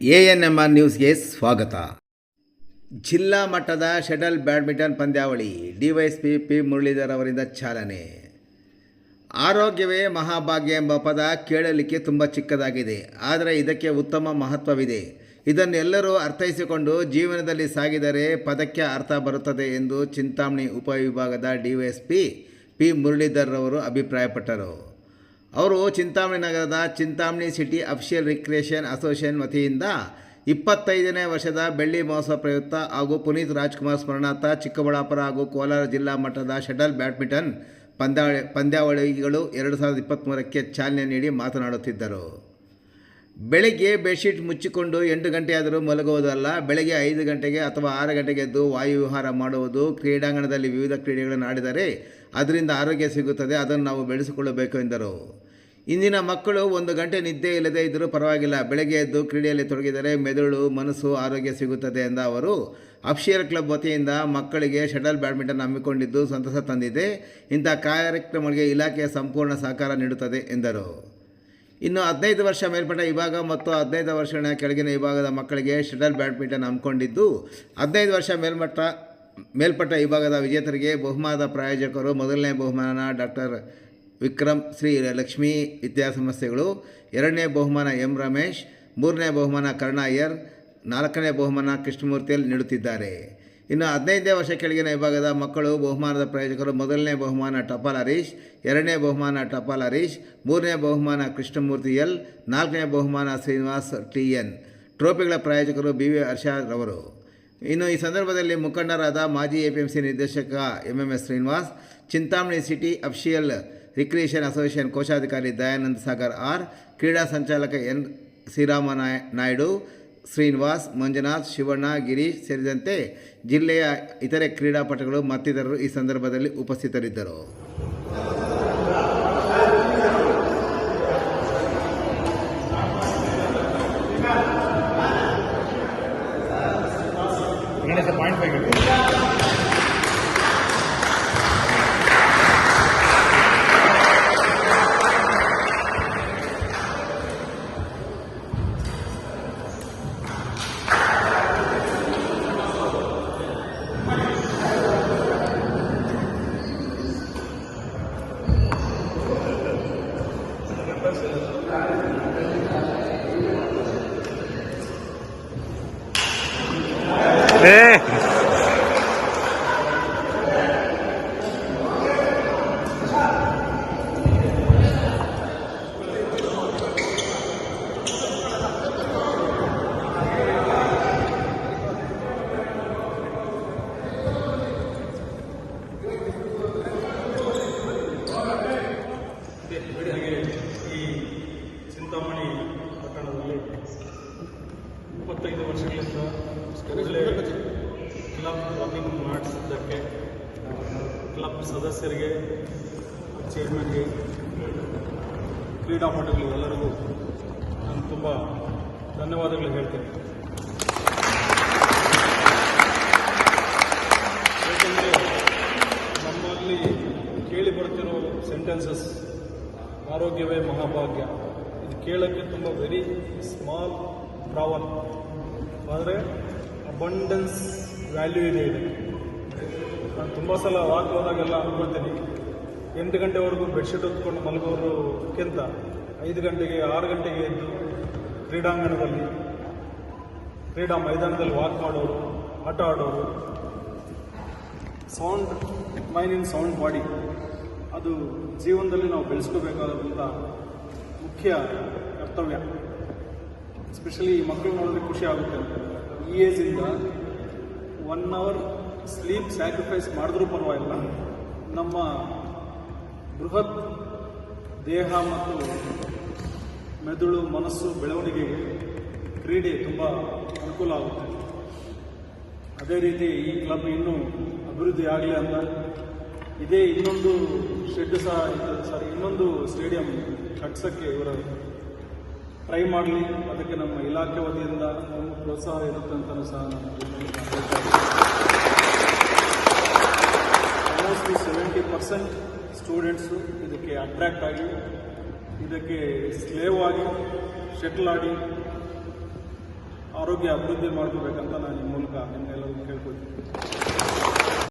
A N M R ನ್ಯೂಸ್ಗೆ ಸ್ವಾಗತ. ಜಿಲ್ಲಾ ಮಟ್ಟದ ಶಟಲ್ ಬ್ಯಾಡ್ಮಿಂಟನ್ ಪಂದ್ಯಾವಳಿ ಡಿವೈಎಸ್ಪಿ ಪಿ ಮುರಳೀಧರ್ ಅವರಿಂದ ಚಾಲನೆ. ಆರೋಗ್ಯವೇ ಮಹಾಭಾಗ್ಯ ಎಂಬ ಪದ ಕೇಳಲಿಕ್ಕೆ ತುಂಬ ಚಿಕ್ಕದಾಗಿದೆ. ಆದರೆ ಇದಕ್ಕೆ ಉತ್ತಮ ಮಹತ್ವವಿದೆ. ಇದನ್ನೆಲ್ಲರೂ ಅರ್ಥೈಸಿಕೊಂಡು ಜೀವನದಲ್ಲಿ ಸಾಗಿದರೆ ಪದಕ್ಕೆ ಅರ್ಥ ಬರುತ್ತದೆ ಎಂದು ಚಿಂತಾಮಣಿ ಉಪವಿಭಾಗದ ಡಿವೈಎಸ್ಪಿ ಪಿ ಮುರಳೀಧರ್ ಅವರು ಅಭಿಪ್ರಾಯಪಟ್ಟರು. ಅವರು ಚಿಂತಾಮಣಿ ನಗರದ Chintamani city official recreation association ವತಿಯಿಂದ ಇಪ್ಪತ್ತೈದನೇ ವರ್ಷದ ಬೆಳ್ಳಿ ಮಹೋತ್ಸವ ಪ್ರಯುಕ್ತ ಹಾಗೂ ಪುನೀತ್ ರಾಜ್ಕುಮಾರ್ ಸ್ಮರಣಾರ್ಥ ಚಿಕ್ಕಬಳ್ಳಾಪುರ ಹಾಗೂ ಕೋಲಾರ ಜಿಲ್ಲಾ ಮಟ್ಟದ ಶಟಲ್ ಬ್ಯಾಡ್ಮಿಂಟನ್ ಪಂದ್ಯಾವಳಿ ಪಂದ್ಯಾವಳಿಗಳು ಎರಡು ಸಾವಿರದ ಇಪ್ಪತ್ತ್ಮೂರಕ್ಕೆ ಚಾಲನೆ ನೀಡಿ ಮಾತನಾಡುತ್ತಿದ್ದರು. ಬೆಳಿಗ್ಗೆ ಬೆಡ್ಶೀಟ್ ಮುಚ್ಚಿಕೊಂಡು ಎಂಟು ಗಂಟೆಯಾದರೂ ಮಲಗುವುದಲ್ಲ, ಬೆಳಗ್ಗೆ ಐದು ಗಂಟೆಗೆ ಅಥವಾ ಆರು ಗಂಟೆಗೆ ಎದ್ದು ವಾಯುವಿಹಾರ ಮಾಡುವುದು ಕ್ರೀಡಾಂಗಣದಲ್ಲಿ ವಿವಿಧ ಕ್ರೀಡೆಗಳನ್ನು ಆಡಿದರೆ ಅದರಿಂದ ಆರೋಗ್ಯ ಸಿಗುತ್ತದೆ, ಅದನ್ನು ನಾವು ಬೆಳೆಸಿಕೊಳ್ಳಬೇಕು ಎಂದರು. ಇಂದಿನ ಮಕ್ಕಳು ಒಂದು ಗಂಟೆ ನಿದ್ದೆ ಇಲ್ಲದೆ ಇದ್ದರೂ ಪರವಾಗಿಲ್ಲ, ಬೆಳಗ್ಗೆ ಎದ್ದು ಕ್ರೀಡೆಯಲ್ಲಿ ತೊಡಗಿದರೆ ಮೆದುಳು, ಮನಸ್ಸು, ಆರೋಗ್ಯ ಸಿಗುತ್ತದೆ ಎಂದ ಅವರು ಅಫ್ಷಿಯರ್ ಕ್ಲಬ್ ವತಿಯಿಂದ ಮಕ್ಕಳಿಗೆ ಶಟಲ್ ಬ್ಯಾಡ್ಮಿಂಟನ್ ಹಮ್ಮಿಕೊಂಡಿದ್ದು ಸಂತಸ ತಂದಿದೆ, ಇಂಥ ಕಾರ್ಯಕ್ರಮಗಳಿಗೆ ಇಲಾಖೆಯ ಸಂಪೂರ್ಣ ಸಹಕಾರ ನೀಡುತ್ತದೆ ಎಂದರು. ಇನ್ನು ಹದಿನೈದು ವರ್ಷ ಮೇಲ್ಪಟ್ಟ ವಿಭಾಗ ಮತ್ತು ಹದಿನೈದು ವರ್ಷಗಳ ಕೆಳಗಿನ ವಿಭಾಗದ ಮಕ್ಕಳಿಗೆ ಶಟಲ್ ಬ್ಯಾಡ್ಮಿಂಟನ್ ಹಮ್ಮಿಕೊಂಡಿದ್ದು ಹದಿನೈದು ವರ್ಷ ಮೇಲ್ಮಟ್ಟ, ಮೇಲ್ಪಟ್ಟ ವಿಭಾಗದ ವಿಜೇತರಿಗೆ ಬಹುಮಾನದ ಪ್ರಾಯೋಜಕರು ಮೊದಲನೇ ಬಹುಮಾನ ಡಾಕ್ಟರ್ ವಿಕ್ರಮ್ ಶ್ರೀ ಲಕ್ಷ್ಮೀ ವಿದ್ಯಾಸಂಸ್ಥೆಗಳು, ಎರಡನೇ ಬಹುಮಾನ ಎಂ ರಮೇಶ್, ಮೂರನೇ ಬಹುಮಾನ ಕರ್ಣ ನಾಲ್ಕನೇ ಬಹುಮಾನ ಕೃಷ್ಣಮೂರ್ತಿಯಲ್ಲಿ ನೀಡುತ್ತಿದ್ದಾರೆ. ಇನ್ನು ಹದಿನೈದನೇ ವರ್ಷ ಕೆಳಗಿನ ವಿಭಾಗದ ಮಕ್ಕಳು ಬಹುಮಾನದ ಪ್ರಾಯೋಜಕರು ಮೊದಲನೇ ಬಹುಮಾನ ಟಪಾಲ್ ಹರೀಶ್, ಎರಡನೇ ಬಹುಮಾನ ಟಪಾಲ್ ಹರೀಶ್, ಮೂರನೇ ಬಹುಮಾನ ಕೃಷ್ಣಮೂರ್ತಿ ಎಲ್, ನಾಲ್ಕನೇ ಬಹುಮಾನ ಶ್ರೀನಿವಾಸ್ ಟಿ ಎನ್. ಟ್ರೋಫಿಗಳ ಪ್ರಾಯೋಜಕರು ಬಿ ವಿ ಹರ್ಷರವರು ಇನ್ನು ಈ ಸಂದರ್ಭದಲ್ಲಿ ಮುಖಂಡರಾದ ಮಾಜಿ ಎ ಪಿ ಎಂ ಸಿ ನಿರ್ದೇಶಕ M M S Srinivas, Chintamani city official recreation association ಕೋಶಾಧಿಕಾರಿ ದಯಾನಂದ್ ಸಾಗರ್ ಆರ್, ಕ್ರೀಡಾ ಸಂಚಾಲಕ ಎನ್ ಶ್ರೀರಾಮ ನಾಯ್ ನಾಯ್ಡು ಶ್ರೀನಿವಾಸ್ ಮಂಜುನಾಥ್ ಶಿವಣ್ಣ ಗಿರೀಶ್ ಸೇರಿದಂತೆ ಜಿಲ್ಲೆಯ ಇತರೆ ಕ್ರೀಡಾಪಟುಗಳು ಮತ್ತಿತರರು ಈ ಸಂದರ್ಭದಲ್ಲಿ ಉಪಸ್ಥಿತರಿದ್ದರು ಫೈವ್ ಬೆಳಗ್ಗೆ ಈ ಚಿಂತಾಮಣಿ ಪಟ್ಟಣದಲ್ಲಿ ಇಪ್ಪತ್ತೈದು ವರ್ಷಗಳಿಂದ ಒಳ್ಳೆ ಕ್ಲಬ್ ರನ್ನಿಂಗ್ ಮಾಡಿಸಿದ್ದಕ್ಕೆ ಕ್ಲಬ್ ಸದಸ್ಯರಿಗೆ, ಚೇರ್ಮನ್ಗೆ, ಕ್ರೀಡಾಪಟುಗಳು ಎಲ್ಲರಿಗೂ ನಾನು ತುಂಬ ಧನ್ಯವಾದಗಳು ಹೇಳ್ತೀನಿ. ಏಕೆಂದರೆ ನಮ್ಮಲ್ಲಿ ಕೇಳಿ ಬರ್ತಿರೋ ಸೆಂಟೆನ್ಸಸ್ ಆರೋಗ್ಯವೇ ಮಹಾಭಾಗ್ಯ. ಇದು ಕೇಳೋಕ್ಕೆ ತುಂಬ ವೆರಿ ಸ್ಮಾಲ್ ಟ್ರಾವಲ್ ಆದರೆ ಅಬಂಡೆನ್ಸ್ ವ್ಯಾಲ್ಯೂ ಇದೆ ಇದಕ್ಕೆ ನಾನು ತುಂಬ ಸಲ ವಾಕ್ ಹೋದಾಗೆಲ್ಲ ಅಂದ್ಕೊಳ್ತೀನಿ ಎಂಟು ಗಂಟೆವರೆಗೂ ಬೆಡ್ಶೀಟ್ ಹೊತ್ಕೊಂಡು ಮಲಗೋರುಕ್ಕಿಂತ ಐದು ಗಂಟೆಗೆ, ಆರು ಗಂಟೆಗೆ ಎದ್ದು ಕ್ರೀಡಾಂಗಣದಲ್ಲಿ, ಕ್ರೀಡಾ ಮೈದಾನದಲ್ಲಿ ವಾಕ್ ಮಾಡೋರು, ಆಟ ಆಡೋರು. Sound mind in sound body ಅದು ಜೀವನದಲ್ಲಿ ನಾವು ಬೆಳೆಸ್ಕೋಬೇಕಾದಂಥ ಮುಖ್ಯ ಕರ್ತವ್ಯ. ಎಸ್ಪೆಷಲಿ ಮಕ್ಕಳು ನೋಡಿದ್ರೆ ಖುಷಿ ಆಗುತ್ತೆ. ಈ ಏಜಿಂದ ಒನ್ ಅವರ್ ಸ್ಲೀಪ್ ಸ್ಯಾಕ್ರಿಫೈಸ್ ಮಾಡಿದ್ರೂ ಪರವಾಗಿಲ್ಲ. ನಮ್ಮ ಬೃಹತ್ ದೇಹ ಮತ್ತು ಮೆದುಳು, ಮನಸ್ಸು ಬೆಳವಣಿಗೆಗೆ ಕ್ರೀಡೆ ತುಂಬ ಅನುಕೂಲ ಆಗುತ್ತೆ. ಅದೇ ರೀತಿ ಈ ಕ್ಲಬ್ ಇನ್ನೂ ಅಭಿವೃದ್ಧಿ ಆಗಲಿ ಅಂತ. ಇದೇ ಇನ್ನೊಂದು ಶೆಡ್ ಸಹ ಸಾರಿ ಇನ್ನೊಂದು ಸ್ಟೇಡಿಯಂ ಕಟ್ಸೋಕ್ಕೆ ಇವರು ಟ್ರೈ ಮಾಡಲಿ. ಅದಕ್ಕೆ ನಮ್ಮ ಇಲಾಖೆ ವತಿಯಿಂದ ಪ್ರೋತ್ಸಾಹ ಇರುತ್ತೆ ಅಂತಲೂ ಸಹ ಆಲ್ಮೋಸ್ಟ್ ಸೆವೆಂಟಿ ಪರ್ಸೆಂಟ್ ಸ್ಟೂಡೆಂಟ್ಸು ಇದಕ್ಕೆ ಅಟ್ರಾಕ್ಟ್ ಆಗಿ, ಇದಕ್ಕೆ ಸ್ಲೇವ್ ಆಗಿ ಶೆಟ್ಲ್ ಆಡಿ ಆರೋಗ್ಯ ಅಭಿವೃದ್ಧಿ ಮಾಡ್ಕೋಬೇಕಂತ ನಾನು ಈ ಮೂಲಕ ನಿಮ್ಮೆಲ್ಲರಿಗೂ ಕೇಳ್ಕೊಳ್ತೀನಿ.